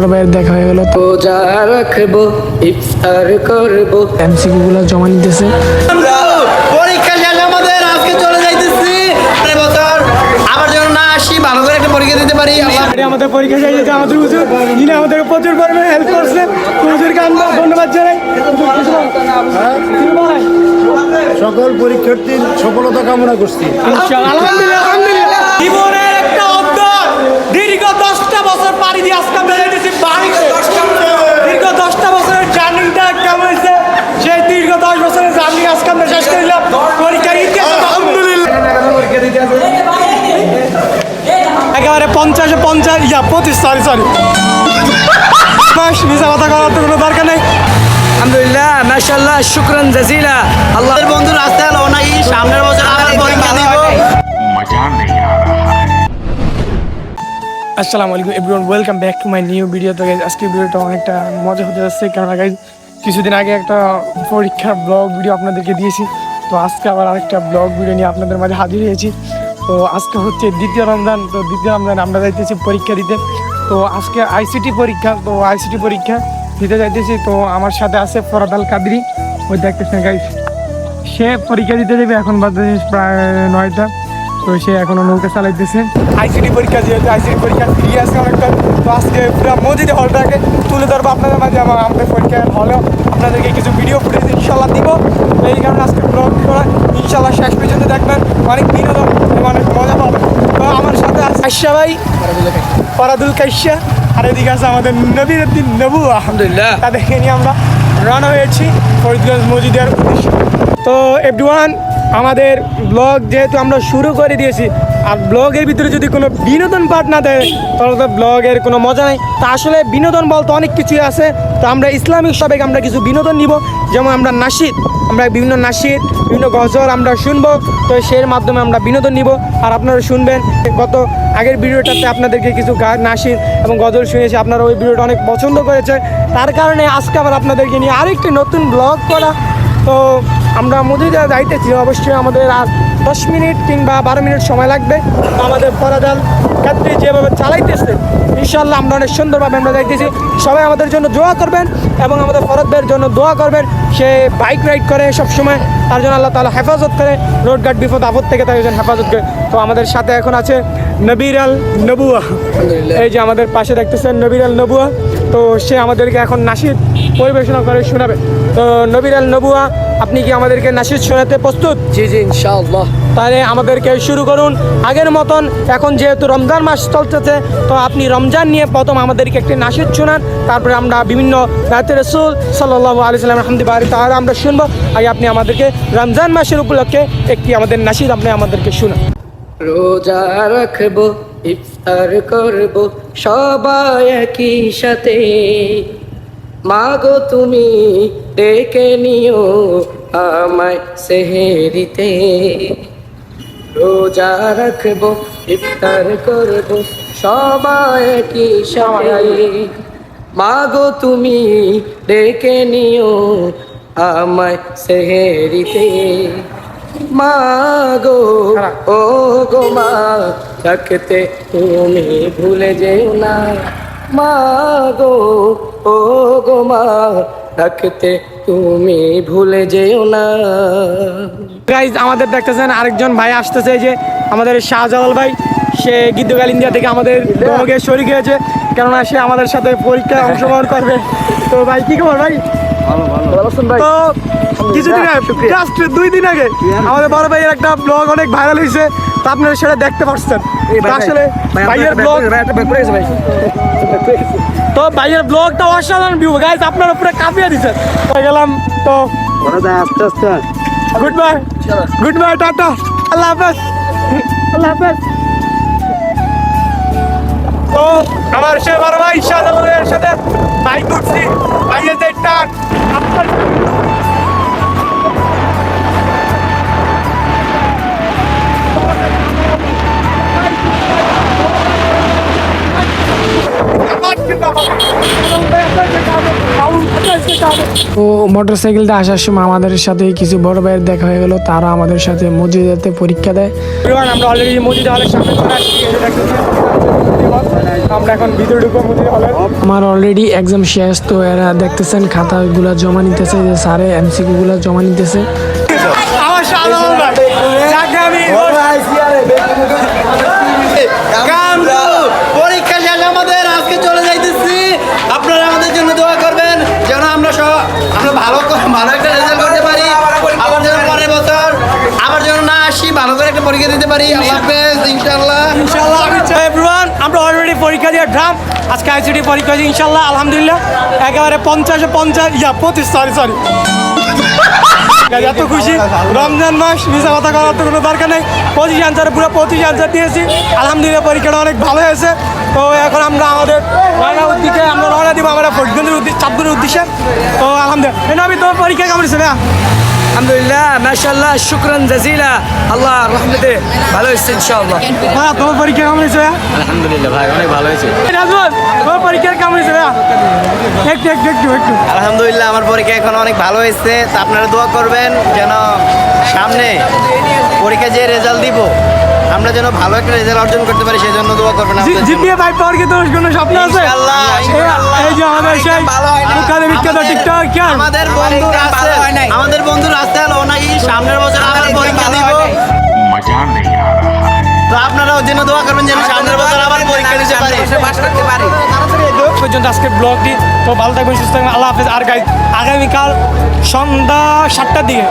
বড় ভাইয়ের দেখা হয়ে গেল তো রোজা রাখব ইফতার করব। এমসিকিউ গুলো জমা নিতেছে পরীক্ষা শেষ আমাদের আজকে চলে যাইতেছি। বছর আবার যেন না আসি ভালো করে একটা পরীক্ষা দিতে পারি। আল্লাহ আমাদের পরীক্ষা শেষ হয়েছে আমাদের হুজুর যিনি আমাদের প্রচুর পরিমাণে হেল্প করছে। হুজুরকে আমরা ধন্যবাদ জানাই। সকল পরীক্ষার্থীর সফলতা কামনা করছি। আলহামদুলিল্লাহ আলহামদুলিল্লাহ। জীবনের একটা অধ্যায় দীর্ঘ দশটা বছর পাড়ি দিয়ে আজকে দীর্ঘ দশটা বছরের জার্নিটা কেমন সেই দীর্ঘ দশ বছরের জার্নি আজকে আমরা শেষ করলাম পরীক্ষার একেবারে পঞ্চাশে পঞ্চাশ ইয়া পঁচিশ সরি সরি মিশা কথা করার তো কোনো দরকার নেই। আলহামদুলিল্লাহ মাশাআল্লাহ শুকরান জাজিলা। আল্লাহর বন্ধু রাস্তায় আলো নাই সামনের বছর আবার আসসালামু আলাইকুম everyone welcome back to my new video তো আজকের ভিডিওটা অনেকটা মজা হতে যাচ্ছে। কেননা গাইজ কিছুদিন আগে একটা পরীক্ষার ব্লগ ভিডিও আপনাদেরকে দিয়েছি। তো আজকে আবার আরেকটা ব্লগ ভিডিও নিয়ে আপনাদের মাঝে হাজির হয়েছি। তো আজকে হচ্ছে দ্বিতীয় রমজান। তো দ্বিতীয় রমজান আমরা যাইতেছি পরীক্ষা দিতে। তো আজকে আইসিটি পরীক্ষা, তো আইসিটি পরীক্ষা দিতে যাইতেছি। তো আমার সাথে আছে ফরাদ আল কাদরি ওই দেখতেছেন গাইজ সে পরীক্ষা দিতে যাবে। এখন বাজে প্রায় নয়টা। তো সে এখনও নৌকা চালাইতেছে। আইসিডি পরীক্ষা যেহেতু আইসিডি পরীক্ষা ফ্রি আছে অনেকটা তো আজকে পুরো মসজিদে হলটাকে তুলে ধরবো আপনাদের মাঝে আমার আমাদের পরীক্ষার হলেও আপনাদেরকে কিছু ভিডিও ফুটেজ ইনশাল্লাহ দিব। এই কারণে আজকে ব্লগ করা ইনশাল্লাহ শেষ পর্যন্ত দেখবেন। অনেক বিনোদন এবং অনেক মজা পাবেন তো আমার সাথে আশা ভাই ফরাদুল কাইশা আর এদিকে আছে আমাদের নবীর উদ্দিন নবু আলহামদুলিল্লাহ। তাদেরকে নিয়ে আমরা রানা হয়েছি ফরিদগঞ্জ মসজিদের উদ্দেশ্যে। তো এভরিওয়ান আমাদের ব্লগ যেহেতু আমরা শুরু করে দিয়েছি, আর ব্লগের ভিতরে যদি কোনো বিনোদন পার্ট না দেয়, তাহলে তো ব্লগের কোনো মজা নেই। তা আসলে বিনোদন বলতে অনেক কিছুই আছে। তো আমরা ইসলামিক সবাইকে আমরা কিছু বিনোদন নিব। যেমন আমরা নাসিদ আমরা বিভিন্ন নাসিদ বিভিন্ন গজল আমরা শুনব। তো সেই মাধ্যমে আমরা বিনোদন নিব। আর আপনারা শুনবেন, গত আগের ভিডিওটাতে আপনাদেরকে কিছু গান নাসিদ এবং গজল শুনেছি আপনারা ওই ভিডিওটা অনেক পছন্দ করেছে। তার কারণে আজকে আবার আপনাদেরকে নিয়ে আরেকটি নতুন ব্লগ করা। তো আমরা মদিরা যাইতেছি অবশ্যই আমাদের আর দশ মিনিট কিংবা বারো মিনিট সময় লাগবে। আমাদের পরাদাল যাত্রী যেভাবে চালাইতেছে ইনশাল্লাহ আমরা অনেক সুন্দরভাবে আমরা যাইতেছি সবাই আমাদের জন্য দোয়া করবেন এবং আমাদের ফরদদের জন্য দোয়া করবেন। সে বাইক রাইড করে সবসময় তার জন্য আল্লাহ তালা হেফাজত করে। রোড গার্ড বিপদ আপদ থেকে তার জন্য হেফাজত করে। তো আমাদের সাথে এখন আছে নবীর আল নবুয়া। এই যে আমাদের পাশে দেখতেছেন নবীর আল নবুয়া। তো সে আমাদেরকে এখন নাসিদ পরিবেশনা করে শোনাবে। তো নবীর আল নবুয়া আপনি কি আমাদেরকে নাসিদ শোনাতে প্রস্তুত? জি জি ইনশাআল্লাহ। তাহলে আমাদেরকে শুরু করুন আগের মতন। এখন যেহেতু রমজান মাস চলতেছে, তো আপনি রমজান নিয়ে প্রথম আমাদেরকে একটি নাসিদ শোনান, তারপরে আমরা বিভিন্ন রাতে রসুল সাল্লাহ আলি সাল্লাম হামদি বাড়ি তাহলে আমরা শুনব। আগে আপনি আমাদেরকে রমজান মাসের উপলক্ষে একটি আমাদের নাসিদ আপনি আমাদেরকে শুনান। রোজা রাখব, ইফতার করব, সবাই একই সাথে। মাগো তুমি ডেকে নিও আমায় সেহেরিতে। রোজা রাখব ইফতার করব সবাই কি সাথে। মাগো তুমি ডেকে নিও আমায় সেহেরিতে। মাগো ও গো মা থাকতে তুমি ভুলে যেও না। মাগো ও গো মা থাকতে তুমি ভুলে যেও না। গাইজ আমাদের দেখতেছেন আরেকজন ভাই আসতেছে এই যে আমাদের শাহজালাল ভাই। সে গীতগাল ইন্ডিয়া থেকে আমাদের দমকে শরিক হয়েছে কেননা সে আমাদের সাথে পরীক্ষায় অংশগ্রহণ করবে। তো ভাই কি খবর ভাই? তো কিছুদিন আগে জাস্ট দুই দিন আগে আমাদের বড় ভাইয়ের একটা ব্লগ অনেক ভাইরাল হয়েছে তো আপনারা সেটা দেখতে পাচ্ছেন আসলে ভাইয়ের ব্লগ তো ভাইয়ের ব্লগটা অসাধারণ ভিউ গাইজ আপনারা পুরো কাঁপিয়ে দিচ্ছেন গেলাম তো আস্তে আস্তে। Good bye good bye tata আল্লাহ হাফেজ। আল্লাহ হাফেজ। তো আমার সে বারবার ভাই শাহজালালের সাথে বাইক উঠছি। বাইরে টাক আপনার তো মোটরসাইকেলটা আসার সময় আমাদের সাথে কিছু বড় ভাইয়ের দেখা হয়ে গেল। তারা আমাদের সাথে মসজিদেতে পরীক্ষা দেয়। আমরা অলরেডি মসজিদ হলের সামনে চলে আসছি এই যে দেখতেছেন, আমরা এখন ভিতরে ঢুকবো মুদি হলে আমার অলরেডি এক্সাম শেষ তো এরা দেখতেছেন খাতাগুলা জমা নিতেছে যে স্যারে এমসিকিউ গুলা জমা নিতেছে। আমার সাধারণ আমরা ভালো ভালো একটা রেজাল্ট করতে পারি। আবার যেন পরের বছর আবার যেন না আসি ভালো করে একটা পরীক্ষা দিতে পারি। আল্লাহ হাফেজ ইনশাআল্লাহ। এভরিওয়ান আমরা অলরেডি পরীক্ষা দিয়ে ড্রাম আজকে আইসিটি পরীক্ষা দিয়ে ইনশাল্লাহ আলহামদুলিল্লাহ। একেবারে পঞ্চাশে পঞ্চাশ ইয়া পঁচিশ সরি সরি এত খুশি। রমজান মাস ভিসা কথা করার তো কোনো দরকার নেই। পঁচিশ আনসারে পুরো পঁচিশ আনসার দিয়েছি। আলহামদুলিল্লাহ পরীক্ষাটা অনেক ভালো হয়েছে। তো এখন আমরা আমাদের রওনা দিব আমরা ফরিদগঞ্জের উদ্দেশ্যে চাঁদপুরের উদ্দেশ্যে। তো আলহামদুলিল্লাহ। এই আমি তোমার পরীক্ষা কেমন ছিল না? আলহামদুলিল্লাহ মাশাআল্লাহ শুকরান জাজিলা। আল্লাহ রহমতে ভালো ইনশাআল্লাহ। হ্যাঁ তোমার পরীক্ষা কেমন হয়েছে আলহামদুলিল্লাহ ভাই অনেক ভালো হয়েছে। রাজবল তোমার পরীক্ষা কেমন হয়েছে একটু একটু একটু একটু। আলহামদুলিল্লাহ আমার পরীক্ষা এখন অনেক ভালো হয়েছে। তা আপনারা দোয়া করবেন যেন সামনে পরীক্ষা যে রেজাল্ট দিব আমরা যেন ভালো একটা রেজাল্ট অর্জন করতে পারি সেই জন্য দোয়া করবেন জিপিএ ফাইভ পাওয়ার কি তোর কোনো স্বপ্ন আছে? ইনশাআল্লাহ এই যে আমাদের সেই মুখারে বিখ্যাত টিকটক খেয়াল আমাদের বন্ধু রাস্তা হয় নাই? আমাদের বন্ধু রাস্তা হলো নাকি সামনের বছর আবার পরীক্ষা দিব। মজা নেই। আর তো আপনারাও যেন দোয়া করবেন যেন পারি। পর্যন্ত আজকে ব্লগটি তো ভালো থাকবেন সুস্থ থাকবেন আল্লাহ হাফেজ। আর গাইজ আগামীকাল সন্ধ্যা সাতটার দিকে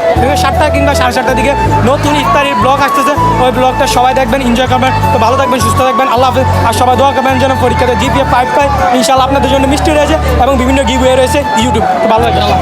সাতটা কিংবা সাড়ে সাতটার দিকে নতুন ইফতারির ব্লগ আসতেছে। ওই ব্লগটা সবাই দেখবেন এনজয় করবেন। তো ভালো থাকবেন সুস্থ থাকবেন আল্লাহ হাফেজ। আর সবাই দোয়া করবেন যেন পরীক্ষাতে জিপিএ ফাইভ পাই ইনশাল্লাহ আপনাদের জন্য মিষ্টি রয়েছে এবং বিভিন্ন গিভ রয়েছে ইউটিউব। তো ভালো থাকবেন আল্লাহ।